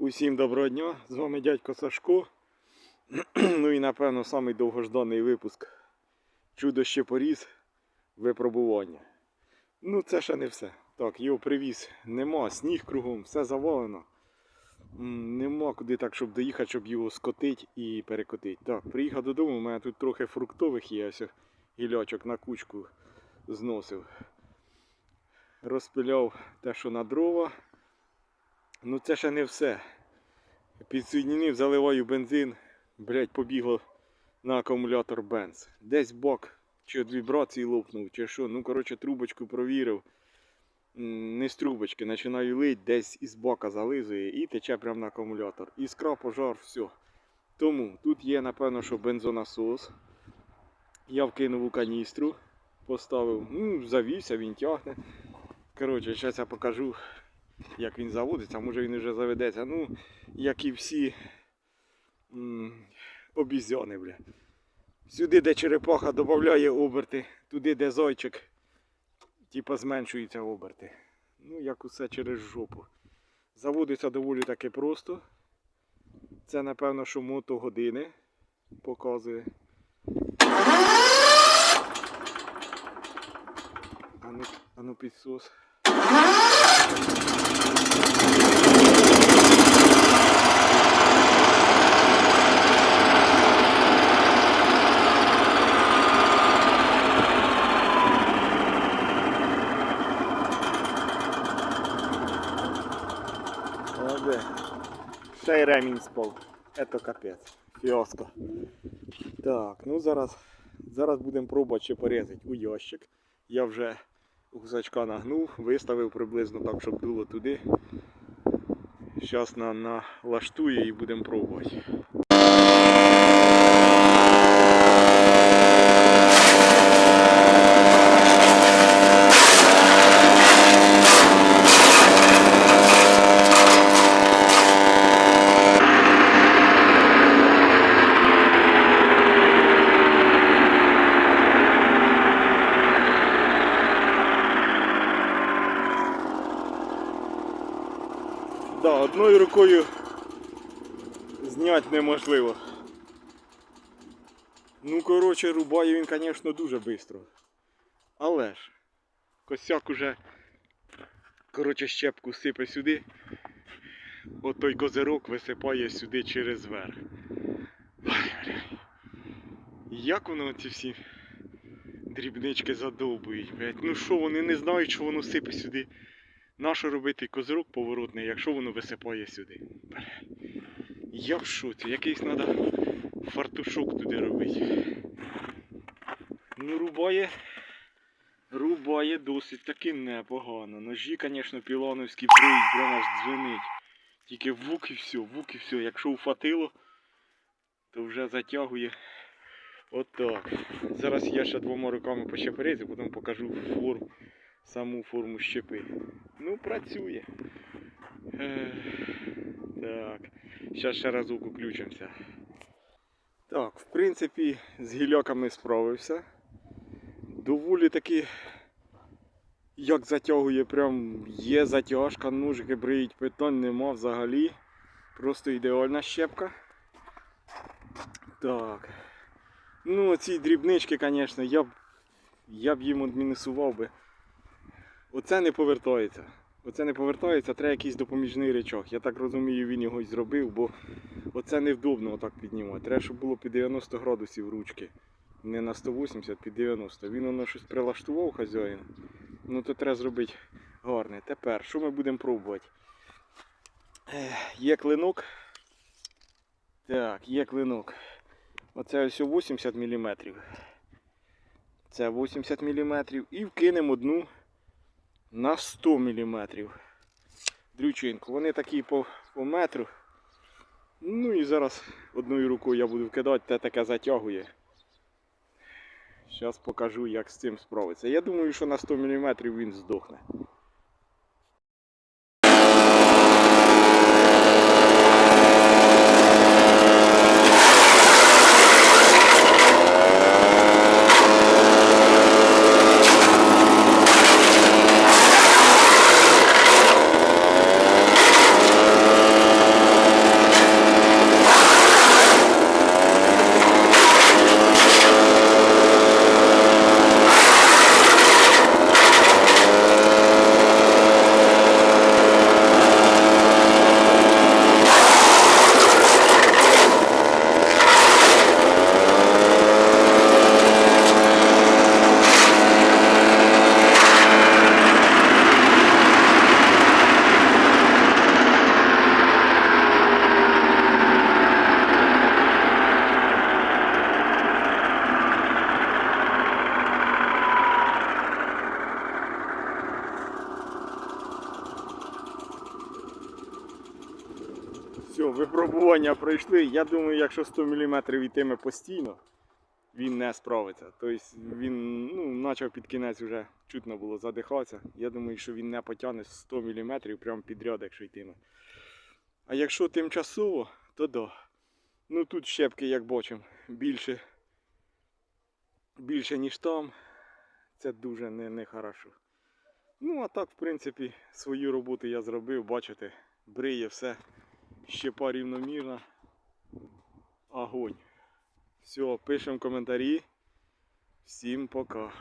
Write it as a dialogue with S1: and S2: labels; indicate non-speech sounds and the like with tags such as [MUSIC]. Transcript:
S1: Усім доброго дня, з вами дядько Сашко. [CLEARS THROAT] ну і напевно самий довгожданий випуск Чудо ще поріз випробування. Ну це ще не все. Так, його привіз, нема, сніг кругом, все завалено. Нема куди так, щоб доїхати, щоб його скотити і перекотити. Так, приїхав додому, у мене тут трохи фруктових є, ось гілячок на кучку зносив. Розпиляв те, що на дрова. Ну це ще не все. Підсоединив, заливаю бензин, блять, побігло на акумулятор бенз. Десь бак, чи від вібрації лопнув, чи що. Ну, коротше, трубочку провірив. Не з трубочки, починаю лить, десь із бака зализує і тече прямо на акумулятор. Іскра, пожар, все. Тому тут є, напевно, що бензонасос. Я вкинув у каністру, поставив, ну, завівся, він тягне. Коротше, зараз я покажу, як він заводиться, може він вже заведеться. Ну, як і всі м, обізьяни, бля. Сюди, де черепаха додає оберти, туди, де зайчик, типа зменшуються оберти. Ну, як усе через жопу. Заводиться доволі таки просто. Це, напевно, що мотогодини показує. Ану, ану підсос. Молодець. Ще й ремінь спав. Ето капець. Фіаско. Так, ну зараз, зараз будемо пробувати ще порізати у ящик. Я вже гусачка нагнув, виставив приблизно так, щоб дуло туди. Зараз на, налаштує і будемо пробувати. Да, одною рукою зняти неможливо. Ну, коротше, рубає він, звісно, дуже швидко. Але ж, косяк уже, коротше, щепку сипе сюди. От той козирок висипає сюди через верх. Як воно ці всі дрібнички задовбують, блядь. Ну що, вони не знають, що воно сипе сюди. Нащо робити козирок поворотний, якщо воно висипає сюди? Я в шоці, якийсь треба фартушок туди робити. Ну, рубає. Рубає досить таки непогано. Ножі, звісно, пілоновські бриють, прямо аж дзвенить. Тільки вук і все, вук і все. Якщо уфатило, то вже затягує. Отак. Зараз я ще двома руками пощепорезю, потім покажу форму, саму форму щепи. Ну, працює. Так. Зараз ще разок включимося. Так, в принципі, з гіляками справився. Доволі таки, як затягує, прям є затяжка, ножики бриють, питань нема взагалі. Просто ідеальна щепка. Так. Ну, ці дрібнички, звісно, я б, я б їм адмінісував би. Оце не повертається. Оце не повертається, треба якийсь допоміжний речок. Я так розумію, він його й зробив, бо оце невдобно отак піднімати. Треба, щоб було під 90 градусів ручки. Не на 180, під 90. Він воно щось прилаштував хазяїн. Ну то треба зробити гарне. Тепер, що ми будемо пробувати? Є клинок. Так, є клинок. Оце ось 80 мм. Це 80 мм. І вкинемо одну на 100 мм. Дрючинку. Вони такі по, по метру. Ну і зараз одною рукою я буду вкидати, те таке затягує. Зараз покажу, як з цим справитися. Я думаю, що на 100 мм він здохне. Все, випробування пройшли. Я думаю, якщо 100 мм йтиме постійно, він не справиться. Тобто він ну, почав під кінець вже чутно було задихатися. Я думаю, що він не потягне 100 мм прямо підряд, якщо йтиме. А якщо тимчасово, то да. Ну тут щепки, як бачимо, більше, більше ніж там. Це дуже не, не хорошо. Ну, а так, в принципі, свою роботу я зробив, бачите, бриє все, щепа рівномірна. Огонь. Все, пишемо коментарі. Всім пока.